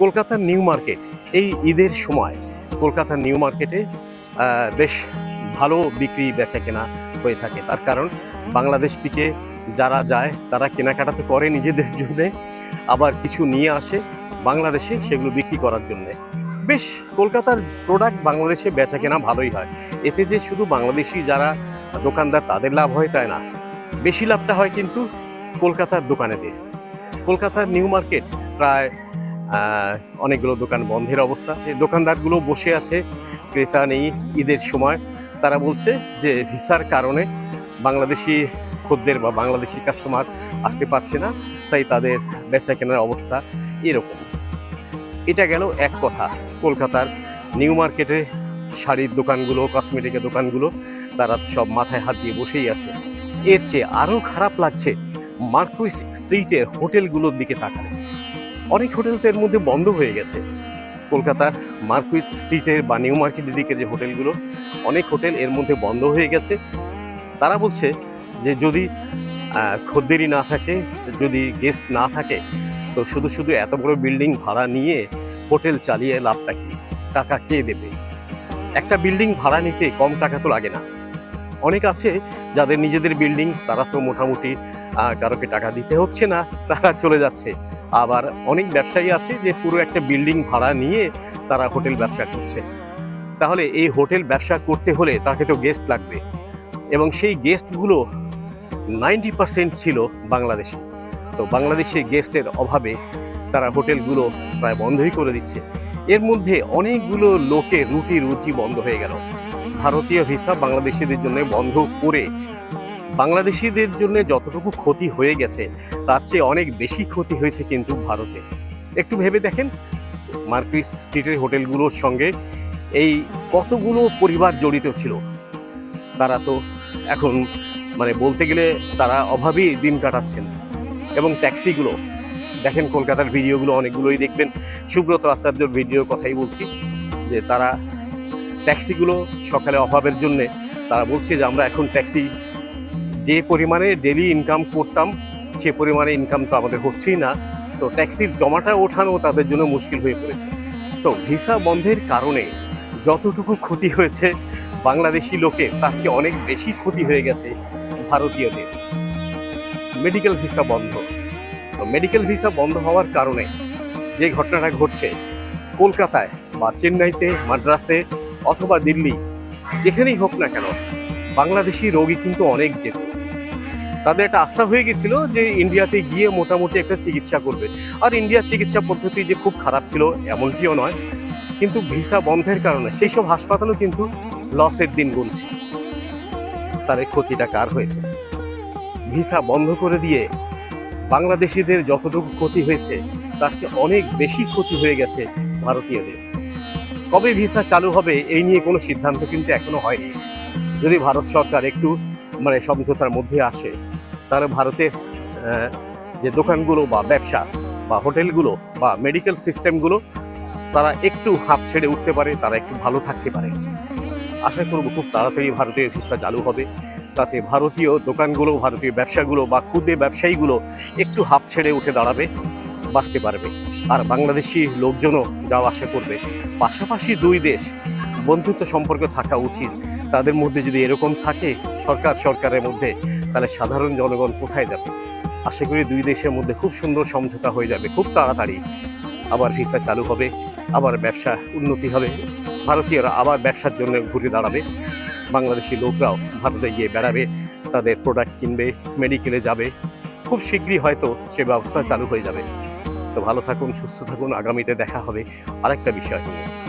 কলকাতার new market, এই ঈদের সময় কলকাতার নিউ মার্কেটে বেশ ভালো বিক্রি বেচা কেনা হয়ে থাকে। তার কারণ বাংলাদেশ থেকে যারা যায়, তারা কেনাকাটা তো করে নিজেদের জন্যে, আবার কিছু নিয়ে আসে বাংলাদেশে সেগুলো বিক্রি করার জন্যে। বেশ, কলকাতার প্রোডাক্ট বাংলাদেশে বেচা কেনা ভালোই হয়। এতে যে শুধু বাংলাদেশি যারা দোকানদার, তাদের লাভ হয় তাই না। বেশি লাভটা হয় কিন্তু কলকাতার দোকানেদের। কলকাতার নিউ মার্কেট প্রায় অনেকগুলো দোকান বন্ধের অবস্থা। এই দোকানদারগুলো বসে আছে, ক্রেতা নেই ঈদের সময়। তারা বলছে যে ভিসার কারণে বাংলাদেশি খদ্দের বা বাংলাদেশি কাস্টমার আসতে পারছে না, তাই তাদের বেচা কেনার অবস্থা এরকম। এটা গেল এক কথা, কলকাতার নিউ মার্কেটে শাড়ির দোকানগুলো কসমেটিকের দোকানগুলো, তারা সব মাথায় হাত দিয়ে বসেই আছে। এর চেয়ে আরও খারাপ লাগছে মার্কুইস স্ট্রিটের হোটেলগুলোর দিকে তাকালে। অনেক হোটেল তো এর মধ্যে বন্ধ হয়ে গেছে। কলকাতার মার্কুইস স্ট্রিটের বা নিউ মার্কেটের দিকে যে হোটেলগুলো, অনেক হোটেল এর মধ্যে বন্ধ হয়ে গেছে। তারা বলছে যে যদি খদ্দেরই না থাকে, যদি গেস্ট না থাকে, তো শুধু শুধু এত বড় বিল্ডিং ভাড়া নিয়ে হোটেল চালিয়ে লাভটা কি? টাকা কে দেবে? একটা বিল্ডিং ভাড়া নিতে কম টাকা তো লাগে না। অনেক আছে যাদের নিজেদের বিল্ডিং, তারা তো মোটামুটি কারোকে টাকা দিতে হচ্ছে না, তারা চলে যাচ্ছে। আবার অনেক ব্যবসায়ী আছে যে পুরো একটা বিল্ডিং ভাড়া নিয়ে তারা হোটেল ব্যবসা করছে। তাহলে এই হোটেল ব্যবসা করতে হলে তাকে তো গেস্ট লাগবে। এবং সেই গেস্টগুলো নাইনটি পার্সেন্ট ছিল বাংলাদেশে। তো বাংলাদেশে গেস্টের অভাবে তারা হোটেলগুলো প্রায় বন্ধই করে দিচ্ছে। এর মধ্যে অনেকগুলো লোকের রুটি রুচি বন্ধ হয়ে গেল। ভারতীয় ভিসা বাংলাদেশিদের জন্য বন্ধ করে বাংলাদেশিদের জন্য যতটুকু ক্ষতি হয়ে গেছে, তার চেয়ে অনেক বেশি ক্ষতি হয়েছে কিন্তু ভারতে। একটু ভেবে দেখেন মার্কুইস স্ট্রিটের হোটেলগুলোর সঙ্গে এই কতগুলো পরিবার জড়িত ছিল। তারা তো এখন মানে বলতে গেলে তারা অভাবেই দিন কাটাচ্ছেন। এবং ট্যাক্সিগুলো, দেখেন কলকাতার ভিডিওগুলো অনেকগুলোই দেখবেন। সুব্রত আচার্যর ভিডিওর কথাই বলছি, যে তারা ট্যাক্সিগুলো সকালে অভাবের জন্যে, তারা বলছে যে আমরা এখন ট্যাক্সি যে পরিমাণে ডেলি ইনকাম করতাম, সে পরিমাণে ইনকাম তো আমাদের হচ্ছেই না। তো ট্যাক্সির জমাটা ওঠানো তাদের জন্য মুশকিল হয়ে পড়েছে। তো ভিসা বন্ধের কারণে যতটুকু ক্ষতি হয়েছে, বাংলাদেশি লোকে তার চেয়ে অনেক বেশি ক্ষতি হয়ে গেছে ভারতীয়দের। মেডিকেল ভিসা বন্ধ। তো মেডিকেল ভিসা বন্ধ হওয়ার কারণে যে ঘটনাটা ঘটছে, কলকাতায় বা চেন্নাইতে, মাদ্রাসে অথবা দিল্লি, যেখানেই হোক না কেন, বাংলাদেশি রোগী কিন্তু অনেক যেত তাদের একটা আস্থা হয়ে গেছিল যে ইন্ডিয়াতে গিয়ে মোটামুটি একটা চিকিৎসা করবে। আর ইন্ডিয়ার চিকিৎসা পদ্ধতি যে খুব খারাপ ছিল, এমনটিও নয়। কিন্তু ভিসা বন্ধের কারণে সেই সব হাসপাতালও কিন্তু লসের দিন গুনছে। তার ক্ষতিটা কার হয়েছে? ভিসা বন্ধ করে দিয়ে বাংলাদেশিদের যতটুকু ক্ষতি হয়েছে, তার চেয়ে অনেক বেশি ক্ষতি হয়ে গেছে ভারতীয়দের। কবে ভিসা চালু হবে, এই নিয়ে কোনো সিদ্ধান্ত কিন্তু এখনও হয়নি। যদি ভারত সরকার একটু মানে সমঝোতার মধ্যে আসে তাহলে ভারতের যে দোকানগুলো বা ব্যবসা বা হোটেলগুলো বা মেডিকেল সিস্টেমগুলো তারা একটু হাফ ছেড়ে উঠতে পারে, তারা একটু ভালো থাকতে পারে। আশা করব খুব তাড়াতাড়ি ভারতীয় ভিসা চালু হবে। তাতে ভারতীয় দোকানগুলো, ভারতীয় ব্যবসাগুলো বা ক্ষুদে ব্যবসায়ীগুলো একটু হাফ ছেড়ে উঠে দাঁড়াবে, বাঁচতে পারবে। আর বাংলাদেশি লোকজনও যাওয়া আসা করবে। পাশাপাশি দুই দেশ বন্ধুত্ব সম্পর্ক থাকা উচিত। তাদের মধ্যে যদি এরকম থাকে, সরকার সরকারের মধ্যে তাহলে সাধারণ জনগণ কোথায় যাবে? আশা করি দুই দেশের মধ্যে খুব সুন্দর সমঝোতা হয়ে যাবে, খুব তাড়াতাড়ি। আবার ভিসা চালু হবে, আবার ব্যবসা উন্নতি হবে। ভারতীয়রা আবার ব্যবসার জন্য ঘুরে দাঁড়াবে। বাংলাদেশি লোকরাও ভারতে গিয়ে বেড়াবে, তাদের প্রোডাক্ট কিনবে মেডিকেলে যাবে। খুব শীঘ্রই হয়তো সে ব্যবস্থা চালু হয়ে যাবে। তো ভালো থাকুন, সুস্থ থাকুন, আগামীতে দেখা হবে আরেকটা বিষয় নিয়ে।